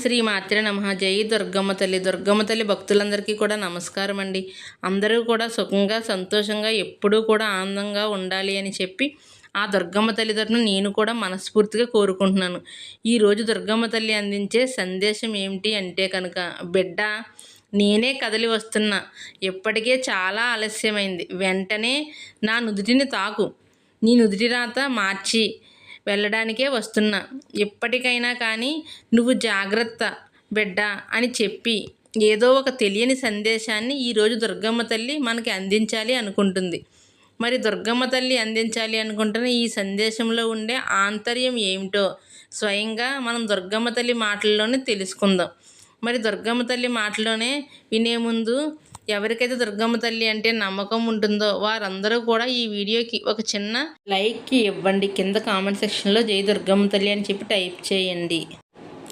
శ్రీ మాత్రే నమ. జై దుర్గమ్మ తల్లి. దుర్గమ్మ తల్లి భక్తులందరికీ కూడా నమస్కారం అండి. అందరూ కూడా సుఖంగా సంతోషంగా ఎప్పుడూ కూడా ఆనందంగా ఉండాలి అని చెప్పి ఆ దుర్గమ్మ తల్లి నేను కూడా మనస్ఫూర్తిగా కోరుకుంటున్నాను. ఈరోజు దుర్గమ్మ తల్లి అందించే సందేశం ఏమిటి అంటే కనుక బిడ్డ నేనే కదలి వస్తున్నా. ఇప్పటికే చాలా ఆలస్యమైంది. వెంటనే నా నుదుటిని తాకు. నీ నుదుటి రాత మార్చి. వెళ్ళడానికే వస్తున్నా. ఇప్పటికైనా కానీ నువ్వు జాగ్రత్త బిడ్డ అని చెప్పి ఏదో ఒక తెలియని సందేశాన్ని ఈరోజు దుర్గమ్మ తల్లి మనకి అందించాలి అనుకుంటుంది. మరి దుర్గమ్మ తల్లి అందించాలి అనుకుంటున్న ఈ సందేశంలో ఉండే ఆంతర్యం ఏమిటో స్వయంగా మనం దుర్గమ్మ తల్లి మాటల్లోనే తెలుసుకుందాం. మరి దుర్గమ్మ తల్లి మాటలోనే వినే ముందు ఎవరికైతే దుర్గమ్మ తల్లి అంటే నమ్మకం ఉంటుందో వారందరూ కూడా ఈ వీడియోకి ఒక చిన్న లైక్ ఇవ్వండి. కింద కామెంట్ సెక్షన్లో జై దుర్గమ్మ తల్లి అని చెప్పి టైప్ చేయండి.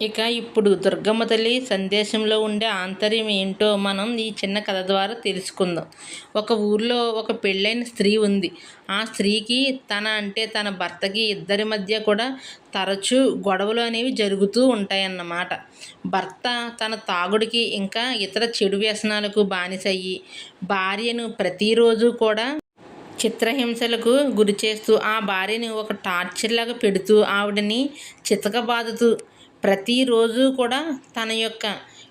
ఇక ఇప్పుడు దుర్గమ్మ తల్లి సందేశంలో ఉండే ఆంతర్యం ఏంటో మనం ఈ చిన్న కథ ద్వారా తెలుసుకుందాం. ఒక ఊర్లో ఒక పెళ్ళైన స్త్రీ ఉంది. ఆ స్త్రీకి తన అంటే తన భర్తకి ఇద్దరి మధ్య కూడా తరచూ గొడవలు అనేవి జరుగుతూ ఉంటాయన్నమాట. భర్త తన తాగుడికి ఇంకా ఇతర చెడు వ్యసనాలకు బానిసయ్యి భార్యను ప్రతిరోజు కూడా చిత్రహింసలకు గురి చేస్తూ ఆ భార్యని ఒక టార్చర్ లాగా పెడుతూ ఆవిడని చితకబాదుతూ ప్రతిరోజు కూడా తన యొక్క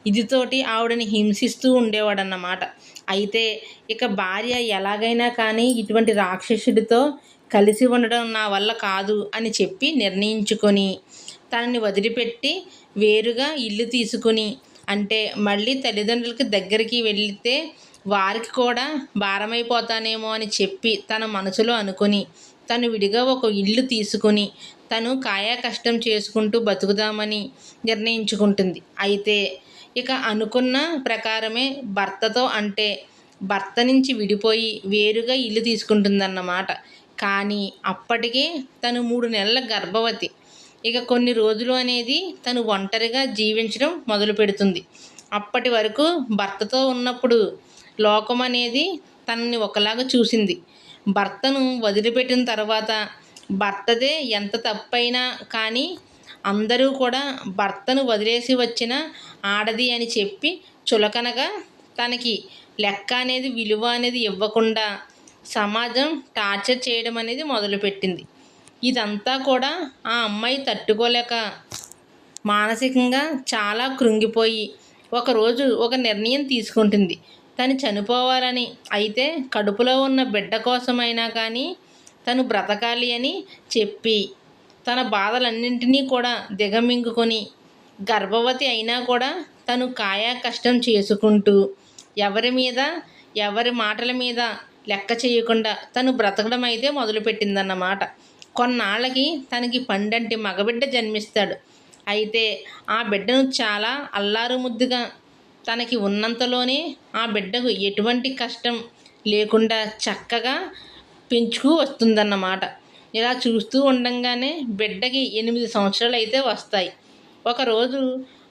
ఇదితోటి ఆవిడని హింసిస్తూ ఉండేవాడన్నమాట. అయితే ఇక భార్య ఎలాగైనా కానీ ఇటువంటి రాక్షసుడితో కలిసి ఉండడం నా వల్ల కాదు అని చెప్పి నిర్ణయించుకొని తనని వదిలిపెట్టి వేరుగా ఇల్లు తీసుకుని అంటే మళ్ళీ తల్లిదండ్రులకి దగ్గరికి వెళితే వారికి కూడా భారమైపోతానేమో అని చెప్పి తన మనసులో అనుకుని తను విడిగా ఒక ఇల్లు తీసుకుని తను కాయా కష్టం చేసుకుంటూ బతుకుదామని నిర్ణయించుకుంటుంది. అయితే ఇక అనుకున్న ప్రకారమే భర్తతో అంటే భర్త నుంచి విడిపోయి వేరుగా ఇల్లు తీసుకుంటుందన్నమాట. కానీ అప్పటికే తను మూడు నెలల గర్భవతి. ఇక కొన్ని రోజులు అనేది తను ఒంటరిగా జీవించడం మొదలు పెడుతుంది. అప్పటి వరకు భర్తతో ఉన్నప్పుడు లోకం అనేది తనని ఒకలాగా చూసింది. భర్తను వదిలిపెట్టిన తర్వాత భర్తదే ఎంత తప్పైనా కానీ అందరూ కూడా భర్తను వదిలేసి వచ్చిన ఆడది అని చెప్పి చులకనగా తనకి లెక్క అనేది విలువ అనేది ఇవ్వకుండా సమాజం టార్చర్ చేయడం అనేది మొదలుపెట్టింది. ఇదంతా కూడా ఆ అమ్మాయి తట్టుకోలేక మానసికంగా చాలా కృంగిపోయి ఒకరోజు ఒక నిర్ణయం తీసుకుంటుంది. తను చనిపోవాలని అయితే కడుపులో ఉన్న బిడ్డ కోసమైనా కానీ తను బ్రతకాలి అని చెప్పి తన బాధలన్నింటినీ కూడా దిగమింగుకొని గర్భవతి అయినా కూడా తను కాయా కష్టం చేసుకుంటూ ఎవరి మీద ఎవరి మాటల మీద లెక్క చేయకుండా తను బ్రతకడం అయితే మొదలుపెట్టిందన్నమాట. కొన్నాళ్ళకి తనకి పండంటి మగబిడ్డ జన్మిస్తాడు. అయితే ఆ బిడ్డను చాలా అల్లారు ముద్దుగా తనకి ఉన్నంతలోనే ఆ బిడ్డకు ఎటువంటి కష్టం లేకుండా చక్కగా పెంచుకు వస్తుందన్నమాట. ఇలా చూస్తూ ఉండంగానే బిడ్డకి ఎనిమిది సంవత్సరాలు అయితే వస్తాయి. ఒకరోజు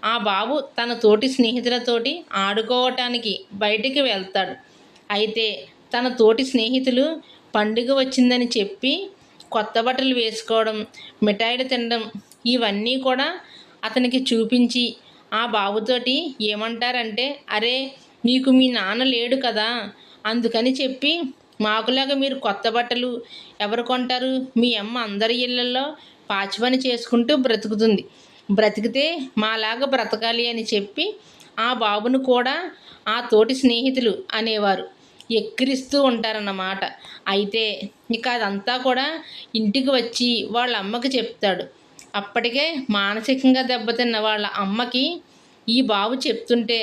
ఆ బాబు తన తోటి స్నేహితులతోటి ఆడుకోవటానికి బయటికి వెళ్తాడు. అయితే తన తోటి స్నేహితులు పండుగ వచ్చిందని చెప్పి కొత్త బట్టలు వేసుకోవడం మిఠాయిలు తినడం ఇవన్నీ కూడా అతనికి చూపించి ఆ బాబుతోటి ఏమంటారంటే అరే మీకు మీ నాన్న లేడు కదా అందుకని చెప్పి మాకులాగా మీరు కొత్త బట్టలు ఎవరు కొంటారు? మీ అమ్మ అందరి ఇళ్ళల్లో పాచి పని చేసుకుంటూ బ్రతుకుతుంది. బ్రతికితే మాలాగా బ్రతకాలి అని చెప్పి ఆ బాబును కూడా ఆ తోటి స్నేహితులు అనేవారు. ఎక్కిరిస్తూ ఉంటారన్నమాట. అయితే ఇక అదంతా కూడా ఇంటికి వచ్చి వాళ్ళ అమ్మకి చెప్తాడు. అప్పటికే మానసికంగా దెబ్బతిన్న వాళ్ళ అమ్మకి ఈ బాబు చెప్తుంటే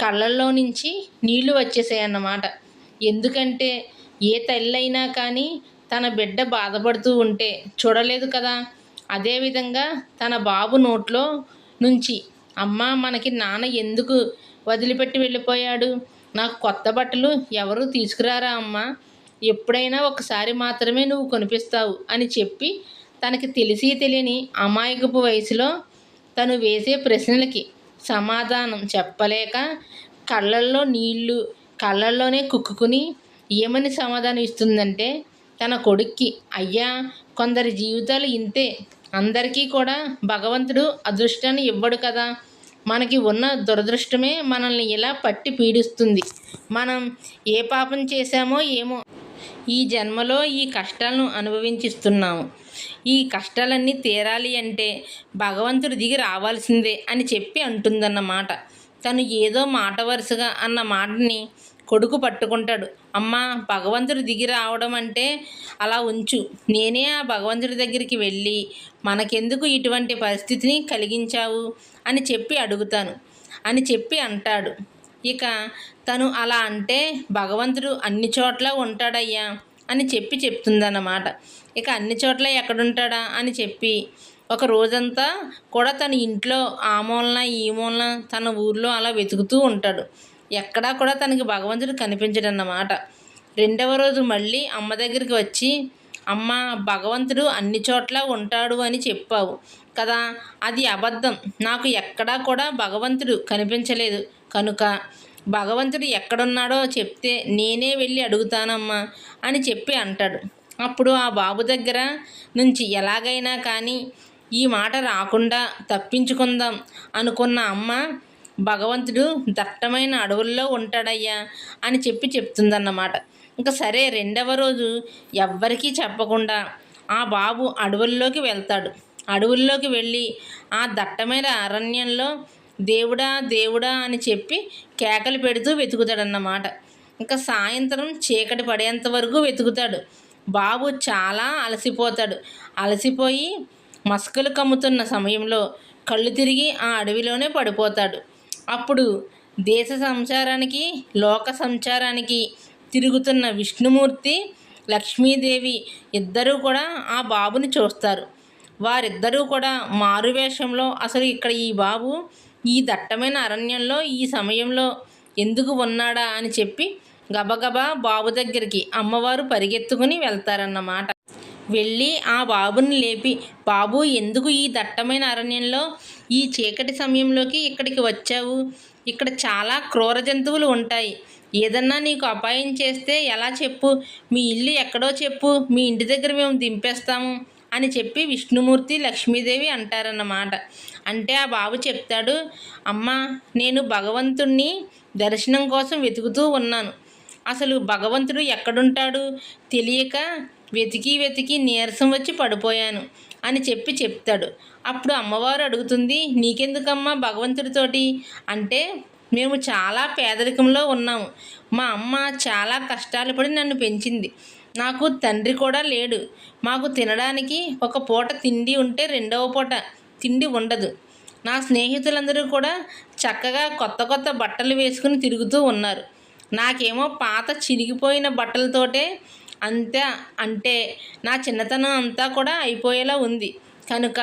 కళ్ళల్లో నుంచి నీళ్ళు వచ్చేసాయన్నమాట ఎందుకంటే ఏ తల్లైనా కానీ తన బిడ్డ బాధపడుతూ ఉంటే చూడలేదు కదా. అదేవిధంగా తన బాబు నోట్లో నుంచి అమ్మ మనకి నాన్న ఎందుకు వదిలిపెట్టి వెళ్ళిపోయాడు? నాకు కొత్త బట్టలు ఎవరు తీసుకురారా అమ్మ? ఎప్పుడైనా ఒకసారి మాత్రమే నువ్వు కొనిపిస్తావు అని చెప్పి తనకి తెలిసి తెలియని అమాయకపు వయసులో తను వేసే ప్రశ్నలకి సమాధానం చెప్పలేక కళ్ళల్లో నీళ్ళు కళ్ళల్లోనే కుక్కుని ఏమని సమాధానం ఇస్తుందంటే తన కొడుక్కి అయ్యా కొందరి జీవితాలు ఇంతే. అందరికీ కూడా భగవంతుడు అదృష్టాన్ని ఇవ్వడు కదా. మనకి ఉన్న దురదృష్టమే మనల్ని ఇలా పట్టి పీడిస్తుంది. మనం ఏ పాపం చేశామో ఏమో ఈ జన్మలో ఈ కష్టాలను అనుభవించిస్తున్నాము. ఈ కష్టాలన్నీ తీరాలి అంటే భగవంతుడు దిగి రావాల్సిందే అని చెప్పి అంటుందన్నమాట. తను ఏదో మాట వరుసగా అన్న మాటని కొడుకు పట్టుకుంటాడు. అమ్మ భగవంతుడు దిగి రావడం అంటే అలా ఉంచు. నేనే ఆ భగవంతుడి దగ్గరికి వెళ్ళి మనకెందుకు ఇటువంటి పరిస్థితిని కలిగించావు అని చెప్పి అడుగుతాను. అని చెప్పి అంటాడు. ఇక తను అలా అంటే భగవంతుడు అన్ని చోట్ల ఉంటాడయ్యా అని చెప్పి చెప్తుందన్నమాట. ఇక అన్ని చోట్ల ఎక్కడుంటాడా అని చెప్పి ఒక రోజంతా కూడా తన ఇంట్లో ఆ మూలన ఈ మూలన తన ఊర్లో అలా వెతుకుతూ ఉంటాడు. ఎక్కడా కూడా తనకి భగవంతుడు కనిపించడన్నమాట. రెండవ రోజు మళ్ళీ అమ్మ దగ్గరికి వచ్చి అమ్మ భగవంతుడు అన్ని చోట్ల ఉంటాడు అని చెప్పావు కదా అది అబద్ధం. నాకు ఎక్కడా కూడా భగవంతుడు కనిపించలేదు. కనుక భగవంతుడు ఎక్కడున్నాడో చెప్తే నేనే వెళ్ళి అడుగుతానమ్మా అని చెప్పి అంటాడు. అప్పుడు ఆ బాబు దగ్గర నుంచి ఎలాగైనా కానీ ఈ మాట రాకుండా తప్పించుకుందాం అనుకున్న అమ్మ భగవంతుడు దట్టమైన అడవుల్లో ఉంటాడయ్యా అని చెప్పి చెప్తుందన్నమాట. ఇంకా సరే రెండవ రోజు ఎవ్వరికీ చెప్పకుండా ఆ బాబు అడవుల్లోకి వెళ్తాడు. అడవుల్లోకి వెళ్ళి ఆ దట్టమైన అరణ్యంలో దేవుడా దేవుడా అని చెప్పి కేకలు పెడుతూ వెతుకుతాడన్నమాట. ఇంకా సాయంత్రం చీకటి పడేంత వరకు వెతుకుతాడు. బాబు చాలా అలసిపోతాడు. అలసిపోయి మస్కలు కమ్ముతున్న సమయంలో కళ్ళు తిరిగి ఆ అడవిలోనే పడిపోతాడు. అప్పుడు దేశ సంచారానికి లోక సంచారానికి తిరుగుతున్న విష్ణుమూర్తి లక్ష్మీదేవి ఇద్దరూ కూడా ఆ బాబుని చూస్తారు. వారిద్దరూ కూడా మారువేషంలో అసలు ఇక్కడ ఈ బాబు ఈ దట్టమైన అరణ్యంలో ఈ సమయంలో ఎందుకు ఉన్నాడా అని చెప్పి గబగబా బాబు దగ్గరికి అమ్మవారు పరిగెత్తుకుని వెళ్తారన్నమాట. వెళ్ళి ఆ బాబుని లేపి బాబు ఎందుకు ఈ దట్టమైన అరణ్యంలో ఈ చీకటి సమయంలోకి ఇక్కడికి వచ్చావు? ఇక్కడ చాలా క్రూర జంతువులు ఉంటాయి. ఏదన్నా నీకు అపాయం చేస్తే ఎలా చెప్పు? మీ ఇల్లు ఎక్కడో చెప్పు. మీ ఇంటి దగ్గర మేము దింపేస్తాము. అని చెప్పి విష్ణుమూర్తి లక్ష్మీదేవి అంటారన్నమాట. అంటే ఆ బాబు చెప్తాడు అమ్మ నేను భగవంతుణ్ణి దర్శనం కోసం వెతుకుతూ ఉన్నాను. అసలు భగవంతుడు ఎక్కడుంటాడు? తెలియక వెతికి వెతికి నీరసం వచ్చి పడిపోయాను అని చెప్పి చెప్తాడు. అప్పుడు అమ్మవారు అడుగుతుంది నీకెందుకమ్మా భగవంతుడితోటి అంటే మేము చాలా పేదరికంలో ఉన్నాము. మా అమ్మ చాలా కష్టాలు పడి నన్ను పెంచింది. నాకు తండ్రి కూడా లేడు. మాకు తినడానికి ఒక పూట తిండి ఉంటే రెండవ పూట తిండి ఉండదు. నా స్నేహితులందరూ కూడా చక్కగా కొత్త కొత్త బట్టలు వేసుకుని తిరుగుతూ ఉన్నారు. నాకేమో పాత చిరిగిపోయిన బట్టలతోటే అంతే అంటే నా చిన్నతనం అంతా కూడా అయిపోయేలా ఉంది. కనుక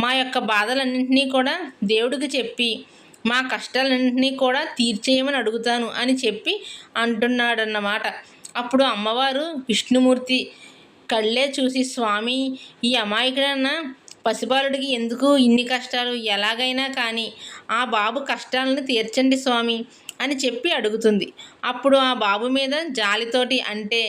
మా యొక్క బాధలన్నింటినీ కూడా దేవుడికి చెప్పి మా కష్టాలన్నింటినీ కూడా తీర్చేయమని అడుగుతాను అని చెప్పి అంటున్నాడన్నమాట. అప్పుడు అమ్మవారు విష్ణుమూర్తి కళ్ళే చూసి స్వామి ఈ అమాయకుడన్న పసిబాలుడికి ఎందుకు ఇన్ని కష్టాలు? ఎలాగైనా కానీ ఆ బాబు కష్టాలను తీర్చండి స్వామి అని చెప్పి అడుగుతుంది. అప్పుడు ఆ బాబు మీద జాలితోటి అంటే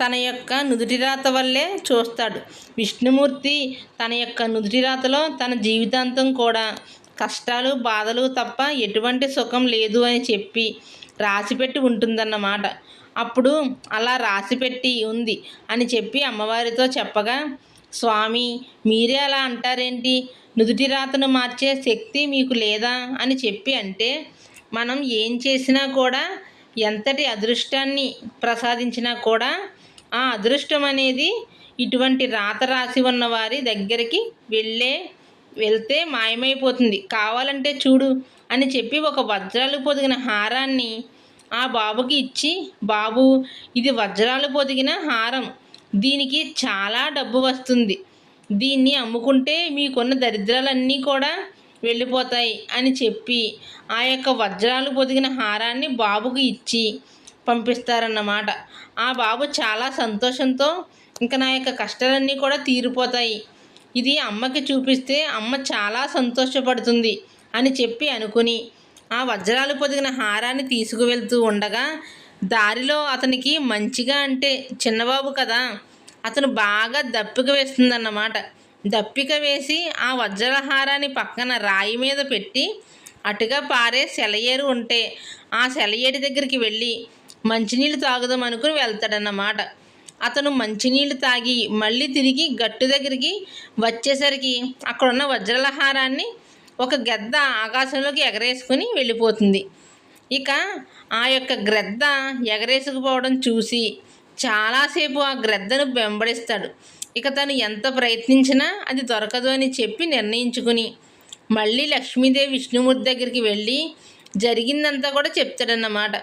తన యొక్క నుదుటి రాత వల్లే చూస్తాడు. విష్ణుమూర్తి తన యొక్క నుదుటి రాతలో తన జీవితాంతం కూడా కష్టాలు బాధలు తప్ప ఎటువంటి సుఖం లేదు అని చెప్పి రాసిపెట్టి ఉంటుందన్నమాట. అప్పుడు అలా రాసిపెట్టి ఉంది అని చెప్పి అమ్మవారితో చెప్పగా స్వామి మీరే అలా అంటారేంటి? నుదుటి రాతను మార్చే శక్తి మీకు లేదా? అని చెప్పి అంటే మనం ఏం చేసినా కూడా ఎంతటి అదృష్టాన్ని ప్రసాదించినా కూడా ఆ అదృష్టం అనేది ఇటువంటి రాత రాసి ఉన్న వారి దగ్గరికి వెళ్ళే వెళ్తే మాయమైపోతుంది. కావాలంటే చూడు అని చెప్పి ఒక వజ్రాలు పొదిగిన హారాన్ని ఆ బాబుకి ఇచ్చి బాబు ఇది వజ్రాలు పొదిగిన హారం. దీనికి చాలా డబ్బు వస్తుంది. దీన్ని అమ్ముకుంటే మీకున్న దరిద్రాలన్నీ కూడా వెళ్ళిపోతాయి అని చెప్పి ఆ యొక్క వజ్రాలు పొదిగిన హారాన్ని బాబుకి ఇచ్చి పంపిస్తారన్నమాట. ఆ బాబు చాలా సంతోషంతో ఇంకా నా యొక్క కష్టాలన్నీ కూడా తీరిపోతాయి. ఇది అమ్మకి చూపిస్తే అమ్మ చాలా సంతోషపడుతుంది అని చెప్పి అనుకుని ఆ వజ్రాలు పొదిగిన హారాన్ని తీసుకువెళ్తూ ఉండగా దారిలో అతనికి మంచిగా అంటే చిన్నబాబు కదా అతను బాగా దప్పిక వేస్తుందన్నమాట. దప్పిక వేసి ఆ వజ్రహారాన్ని పక్కన రాయి మీద పెట్టి అటుగా పారే సెలయేరు ఉంటే ఆ సెలయేరు దగ్గరికి వెళ్ళి మంచినీళ్ళు తాగుదాం అనుకుని వెళ్తాడన్నమాట. అతను మంచినీళ్ళు తాగి మళ్ళీ తిరిగి గట్టు దగ్గరికి వచ్చేసరికి అక్కడున్న వజ్రలహారాన్ని ఒక గద్ద ఆకాశంలోకి ఎగరేసుకుని వెళ్ళిపోతుంది. ఇక ఆ యొక్క గ్రద్ద ఎగరేసుకుపోవడం చూసి చాలాసేపు ఆ గ్రద్దను వెంబడిస్తాడు. ఇక తను ఎంత ప్రయత్నించినా అది దొరకదు అని చెప్పి నిర్ణయించుకుని మళ్ళీ లక్ష్మీదేవి విష్ణుమూర్తి దగ్గరికి వెళ్ళి జరిగిందంతా కూడా చెప్తాడన్నమాట.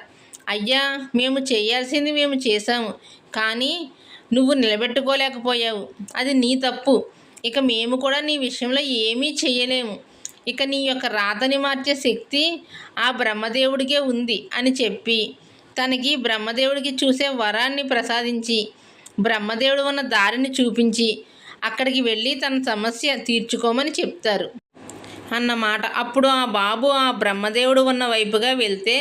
అయ్యా మేము చేయాల్సింది మేము చేశాము. కానీ నువ్వు నిలబెట్టుకోలేకపోయావు. అది నీ తప్పు. ఇక మేము కూడా నీ విషయంలో ఏమీ చేయలేము. ఇక నీ యొక్క రాతని మార్చే శక్తి ఆ బ్రహ్మదేవుడికే ఉంది అని చెప్పి తనకి బ్రహ్మదేవుడికి చూసే వరాన్ని ప్రసాదించి బ్రహ్మదేవుడు ఉన్న దారిని చూపించి అక్కడికి వెళ్ళి తన సమస్య తీర్చుకోమని చెప్తారు. అన్నమాట. అప్పుడు ఆ బాబు ఆ బ్రహ్మదేవుడు ఉన్న వైపుగా వెళ్తే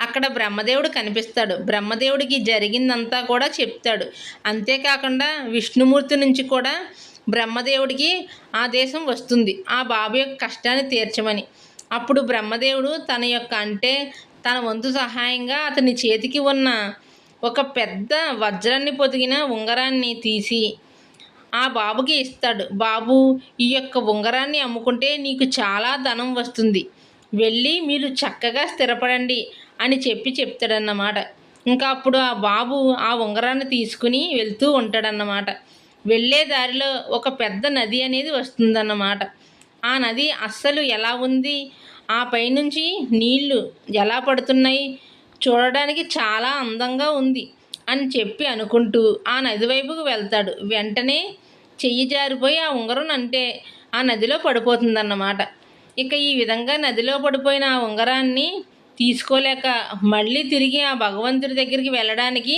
అక్కడ బ్రహ్మదేవుడు కనిపిస్తాడు. బ్రహ్మదేవుడికి జరిగిందంతా కూడా చెప్తాడు. అంతేకాకుండా విష్ణుమూర్తి నుంచి కూడా బ్రహ్మదేవుడికి ఆదేశం వస్తుంది. ఆ బాబు యొక్క కష్టాన్ని తీర్చమని. అప్పుడు బ్రహ్మదేవుడు తన యొక్క అంటే తన వంతు సహాయంగా అతని చేతికి ఉన్న ఒక పెద్ద వజ్రాన్ని పొదిగిన ఉంగరాన్ని తీసి ఆ బాబుకి ఇస్తాడు. బాబు ఈ యొక్క ఉంగరాన్ని అమ్ముకుంటే నీకు చాలా ధనం వస్తుంది. వెళ్ళి మీరు చక్కగా స్థిరపడండి. అని చెప్పి చెప్తాడన్నమాట. ఇంకా అప్పుడు ఆ బాబు ఆ ఉంగరాన్ని తీసుకుని వెళ్తూ ఉంటాడన్నమాట. వెళ్ళే దారిలో ఒక పెద్ద నది అనేది వస్తుందన్నమాట. ఆ నది అస్సలు ఎలా ఉంది? ఆ పైనుంచి నీళ్ళు ఎలా పడుతున్నాయి? చూడడానికి చాలా అందంగా ఉంది అని చెప్పి అనుకుంటూ ఆ నది వైపుకు వెళ్తాడు. వెంటనే చెయ్యి జారిపోయి ఆ ఉంగరం అంటే ఆ నదిలో పడిపోతుందన్నమాట. ఇక ఈ విధంగా నదిలో పడిపోయిన ఆ ఉంగరాన్ని తీసుకోలేక మళ్ళీ తిరిగి ఆ భగవంతుడి దగ్గరికి వెళ్ళడానికి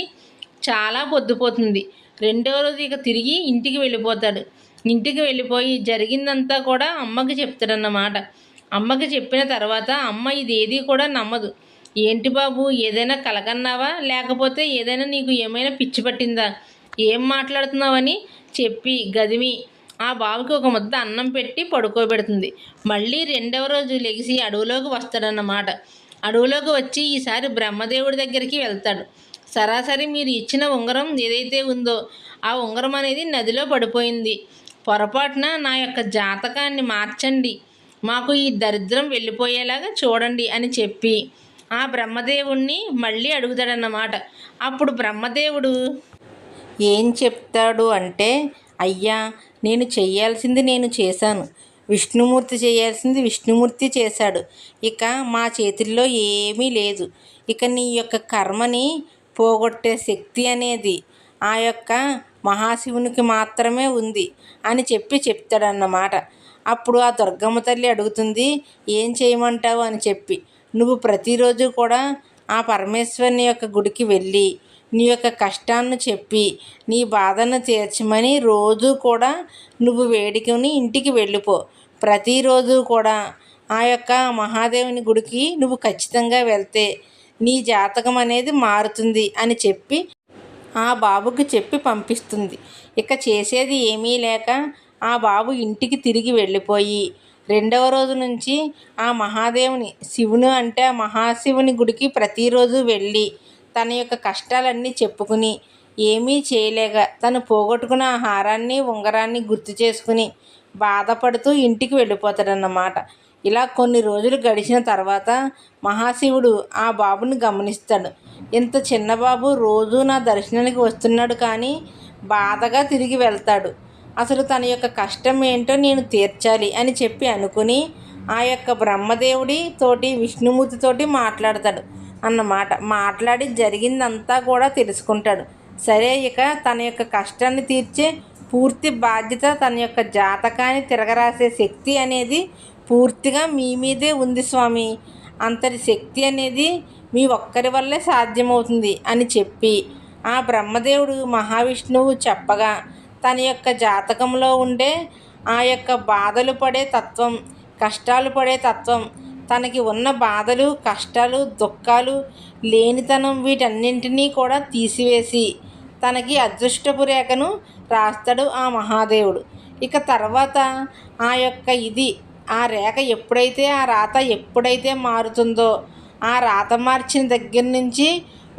చాలా పొద్దుపోతుంది. రెండవ రోజు ఇక తిరిగి ఇంటికి వెళ్ళిపోతాడు. ఇంటికి వెళ్ళిపోయి జరిగిందంతా కూడా అమ్మకి చెప్తాడన్నమాట. అమ్మకి చెప్పిన తర్వాత అమ్మ ఇది ఏది కూడా నమ్మదు. ఏంటి బాబు ఏదైనా కలగన్నావా? లేకపోతే ఏదైనా నీకు ఏమైనా పిచ్చి పట్టిందా? ఏం మాట్లాడుతున్నావని చెప్పి గదిమి ఆ బాబుకి ఒక ముద్ద అన్నం పెట్టి పడుకోబెడుతుంది. మళ్ళీ రెండవ రోజు లెగిసి అడవిలోకి వస్తాడన్నమాట. అడవిలోకి వచ్చి ఈసారి బ్రహ్మదేవుడి దగ్గరికి వెళ్తాడు. సరాసరి మీరు ఇచ్చిన ఉంగరం ఏదైతే ఉందో ఆ ఉంగరం అనేది నదిలో పడిపోయింది. పొరపాటున నా యొక్క జాతకాన్ని మార్చండి. మాకు ఈ దరిద్రం వెళ్ళిపోయేలాగా చూడండి అని చెప్పి ఆ బ్రహ్మదేవుణ్ణి మళ్ళీ అడుగుతాడన్నమాట. అప్పుడు బ్రహ్మదేవుడు ఏం చెప్తాడు అంటే అయ్యా నేను చేయాల్సింది నేను చేశాను. విష్ణుమూర్తి చేయాల్సింది విష్ణుమూర్తి చేశాడు. ఇక మా చేతుల్లో ఏమీ లేదు. ఇక నీ యొక్క కర్మని పోగొట్టే శక్తి అనేది ఆ యొక్క మహాశివునికి మాత్రమే ఉంది అని చెప్పి చెప్తాడన్నమాట. అప్పుడు ఆ దుర్గమ్మ తల్లి అడుగుతుంది ఏం చేయమంటావు? అని చెప్పి. నువ్వు ప్రతిరోజు కూడా ఆ పరమేశ్వరుని యొక్క గుడికి వెళ్ళి నీ యొక్క కష్టాన్ని చెప్పి నీ బాధను తీర్చమని రోజు కూడా నువ్వు వేడుకొని ఇంటికి వెళ్ళిపో. ప్రతిరోజు కూడా ఆ యొక్క మహాదేవుని గుడికి నువ్వు ఖచ్చితంగా వెళ్తే నీ జాతకం అనేది మారుతుంది అని చెప్పి ఆ బాబుకి చెప్పి పంపిస్తుంది. ఇక చేసేది ఏమీ లేక ఆ బాబు ఇంటికి తిరిగి వెళ్ళిపోయి రెండవ రోజు నుంచి ఆ మహాదేవుని శివుని అంటే ఆ మహాశివుని గుడికి ప్రతిరోజు వెళ్ళి తన యొక్క కష్టాలన్నీ చెప్పుకుని ఏమీ చేయలేక తను పోగొట్టుకున్న ఆ హారాన్ని ఉంగరాన్ని గుర్తు చేసుకుని బాధపడుతూ ఇంటికి వెళ్ళిపోతాడన్నమాట. ఇలా కొన్ని రోజులు గడిచిన తర్వాత మహాశివుడు ఆ బాబుని గమనిస్తాడు. ఇంత చిన్న బాబు రోజు నా దర్శనానికి వస్తున్నాడు కానీ బాధగా తిరిగి వెళ్తాడు. అసలు తన యొక్క కష్టం ఏంటో నేను తీర్చాలి అని చెప్పి అనుకుని ఆ యొక్క బ్రహ్మదేవుడి తోటి విష్ణుమూర్తితోటి మాట్లాడతాడు. అన్నమాట. మాట్లాడి జరిగిందంతా కూడా తెలుసుకుంటాడు. సరే ఇక తన యొక్క కష్టాన్ని తీర్చే పూర్తి బాధ్యత తన యొక్క జాతకాన్ని తిరగరాసే శక్తి అనేది పూర్తిగా మీ మీదే ఉంది స్వామి. అంతటి శక్తి అనేది మీ ఒక్కరి వల్లే సాధ్యమవుతుంది అని చెప్పి ఆ బ్రహ్మదేవుడు మహావిష్ణువు చెప్పగా తన యొక్క జాతకంలో ఉండే ఆ యొక్క బాధలు పడే తత్వం కష్టాలు పడే తత్వం తనకి ఉన్న బాధలు కష్టాలు దుఃఖాలు లేనితనం వీటన్నింటినీ కూడా తీసివేసి తనకి అదృష్టపు రేఖను రాస్తాడు ఆ మహాదేవుడు. ఇక తర్వాత ఆ యొక్క ఇది ఆ రేఖ ఎప్పుడైతే ఆ రాత ఎప్పుడైతే మారుతుందో ఆ రాత మార్చిన దగ్గర నుంచి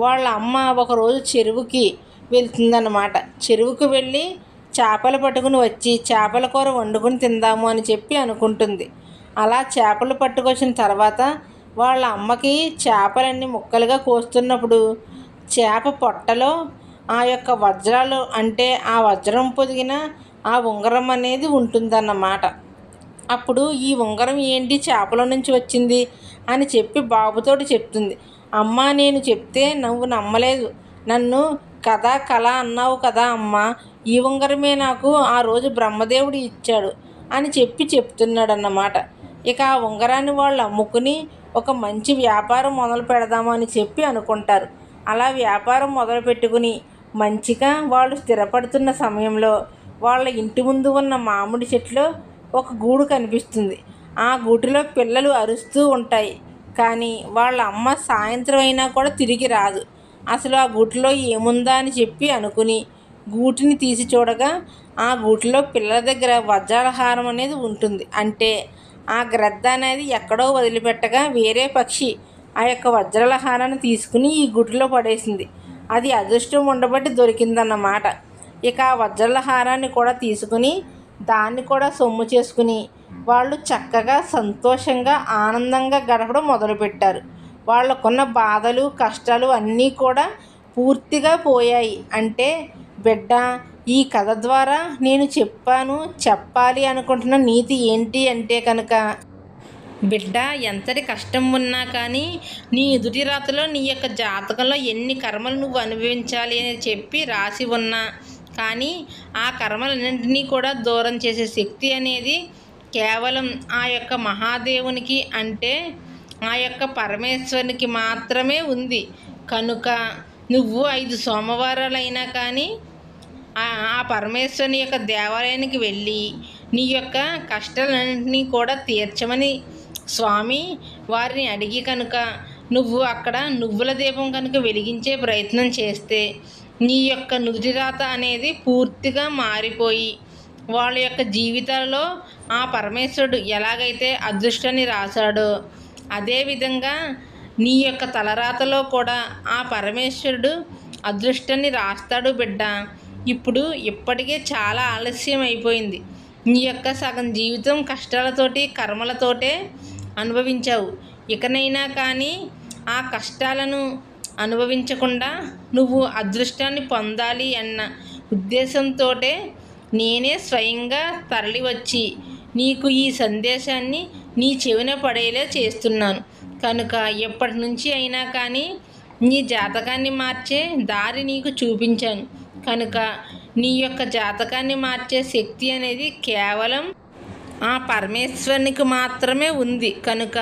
వాళ్ళ అమ్మ ఒకరోజు చెరువుకి వెళ్తుందన్నమాట. చెరువుకు వెళ్ళి చేపలు పట్టుకుని వచ్చి చేపల కూర వండుకుని తిందాము అని చెప్పి అనుకుంటుంది. అలా చేపలు పట్టుకొచ్చిన తర్వాత వాళ్ళ అమ్మకి చేపలన్నీ ముక్కలుగా కోస్తున్నప్పుడు చేప పొట్టలో ఆ యొక్క వజ్రాలు అంటే ఆ వజ్రం పొదిగిన ఆ ఉంగరం అనేది ఉంటుందన్నమాట. అప్పుడు ఈ ఉంగరం ఏంటి చేపల నుంచి వచ్చింది అని చెప్పి బాబుతోటి చెప్తుంది. అమ్మ నేను చెప్తే నువ్వు నమ్మలేదు. నన్ను కథ కళ అన్నావు కదా అమ్మ ఈ ఉంగరమే నాకు ఆ రోజు బ్రహ్మదేవుడు ఇచ్చాడు అని చెప్పి చెప్తున్నాడు అన్నమాట ఇక ఆ ఉంగరాన్ని వాళ్ళు అమ్ముకుని ఒక మంచి వ్యాపారం మొదలు పెడదామని చెప్పి అనుకుంటారు. అలా వ్యాపారం మొదలు పెట్టుకుని మంచిగా వాళ్ళు స్థిరపడుతున్న సమయంలో వాళ్ళ ఇంటి ముందు ఉన్న మామిడి చెట్లో ఒక గూడు కనిపిస్తుంది. ఆ గూటిలో పిల్లలు అరుస్తూ ఉంటాయి. కానీ వాళ్ళ అమ్మ సాయంత్రం అయినా కూడా తిరిగి రాదు. అసలు ఆ గూటిలో ఏముందా అని చెప్పి అనుకుని గూటిని తీసి చూడగా ఆ గూటిలో పిల్లల దగ్గర వజ్రాలహారం అనేది ఉంటుంది. అంటే ఆ గ్రద్ద అనేది ఎక్కడో వదిలిపెట్టగా వేరే పక్షి ఆ యొక్క వజ్రలహారాన్ని తీసుకుని ఈ గుడిలో పడేసింది. అది అదృష్టం ఉండబట్టి దొరికిందన్నమాట. ఇక ఆ వజ్రలహారాన్ని కూడా తీసుకుని దాన్ని కూడా సొమ్ము చేసుకుని వాళ్ళు చక్కగా సంతోషంగా ఆనందంగా గడపడం మొదలుపెట్టారు. వాళ్ళకున్న బాధలు కష్టాలు అన్నీ కూడా పూర్తిగా పోయాయి. అంటే బిడ్డ ఈ కథ ద్వారా నేను చెప్పాను చెప్పాలి అనుకుంటున్న నీతి ఏంటి అంటే కనుక బిడ్డ ఎంతటి కష్టం ఉన్నా కానీ నీ ఎదుటి రాతలో నీ యొక్క జాతకంలో ఎన్ని కర్మలు నువ్వు అనుభవించాలి అని చెప్పి రాసి ఉన్నా కానీ ఆ కర్మలన్నింటినీ కూడా దూరం చేసే శక్తి అనేది కేవలం ఆ యొక్క మహాదేవునికి అంటే ఆ యొక్క పరమేశ్వరునికి మాత్రమే ఉంది. కనుక నువ్వు ఐదు సోమవారాలైనా కానీ ఆ పరమేశ్వరుని యొక్క దేవాలయానికి వెళ్ళి నీ యొక్క కష్టాలన్నింటినీ కూడా తీర్చమని స్వామి వారిని అడిగి కనుక నువ్వు అక్కడ నువ్వుల దీపం కనుక వెలిగించే ప్రయత్నం చేస్తే నీ యొక్క నుదిరాత అనేది పూర్తిగా మారిపోయి వాళ్ళ యొక్క జీవితాల్లో ఆ పరమేశ్వరుడు ఎలాగైతే అదృష్టాన్ని రాశాడో అదేవిధంగా నీ యొక్క తలరాతలో కూడా ఆ పరమేశ్వరుడు అదృష్టాన్ని రాస్తాడు బిడ్డ. ఇప్పుడు ఇప్పటికే చాలా ఆలస్యం అయిపోయింది. నీ యొక్క సగం జీవితం కష్టాలతోటి కర్మలతోటే అనుభవించావు. ఇకనైనా కానీ ఆ కష్టాలను అనుభవించకుండా నువ్వు అదృష్టాన్ని పొందాలి అన్న ఉద్దేశంతో నేనే స్వయంగా తరలివచ్చి నీకు ఈ సందేశాన్ని నీ చెవిన పడేలా చేస్తున్నాను. కనుక ఎప్పటి నుంచి అయినా కానీ నీ జాతకాన్ని మార్చే దారి నీకు చూపించాను. కనుక నీ యొక్క జాతకాన్ని మార్చే శక్తి అనేది కేవలం ఆ పరమేశ్వరునికి మాత్రమే ఉంది. కనుక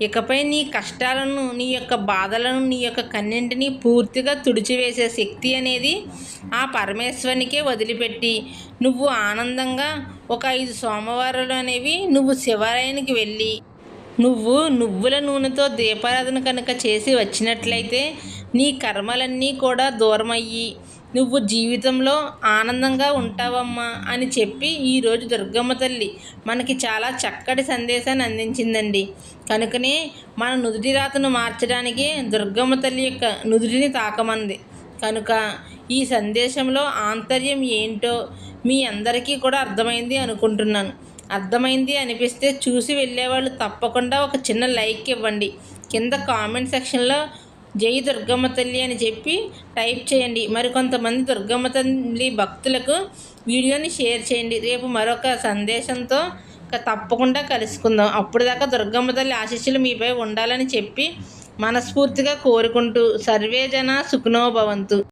ఇకపై నీ కష్టాలను నీ యొక్క బాధలను నీ యొక్క కన్నింటిని పూర్తిగా తుడిచివేసే శక్తి అనేది ఆ పరమేశ్వరునికే వదిలిపెట్టి నువ్వు ఆనందంగా ఒక ఐదు సోమవారాలు అనేవి నువ్వు శివాలయానికి వెళ్ళి నువ్వు నువ్వుల నూనెతో దీపారాధన కనుక చేసి వచ్చినట్లయితే నీ కర్మలన్నీ కూడా దూరమయ్యి నువ్వు జీవితంలో ఆనందంగా ఉంటావమ్మా అని చెప్పి ఈరోజు దుర్గమ్మ తల్లి మనకి చాలా చక్కటి సందేశాన్ని అందించిందండి. కనుకనే మన నుదుటి రాతను మార్చడానికి దుర్గమ్మ తల్లి యొక్క నుదుటిని తాకమంది. కనుక ఈ సందేశంలో ఆంతర్యం ఏంటో మీ అందరికీ కూడా అర్థమైంది అనుకుంటున్నాను. అర్థమైంది అనిపిస్తే చూసి వెళ్ళేవాళ్ళు తప్పకుండా ఒక చిన్న లైక్ ఇవ్వండి. కింద కామెంట్ సెక్షన్లో జై దుర్గమ్మ తల్లి అని చెప్పి టైప్ చేయండి. మరికొంతమంది దుర్గమ్మ తల్లి భక్తులకు వీడియోని షేర్ చేయండి. రేపు మరొక సందేశంతో తప్పకుండా కలుసుకుందాం. అప్పుడు దాకా దుర్గమ్మ తల్లి ఆశీస్సులు మీపై ఉండాలని చెప్పి మనస్ఫూర్తిగా కోరుకుంటూ సర్వేజన సుఖనోభవంతు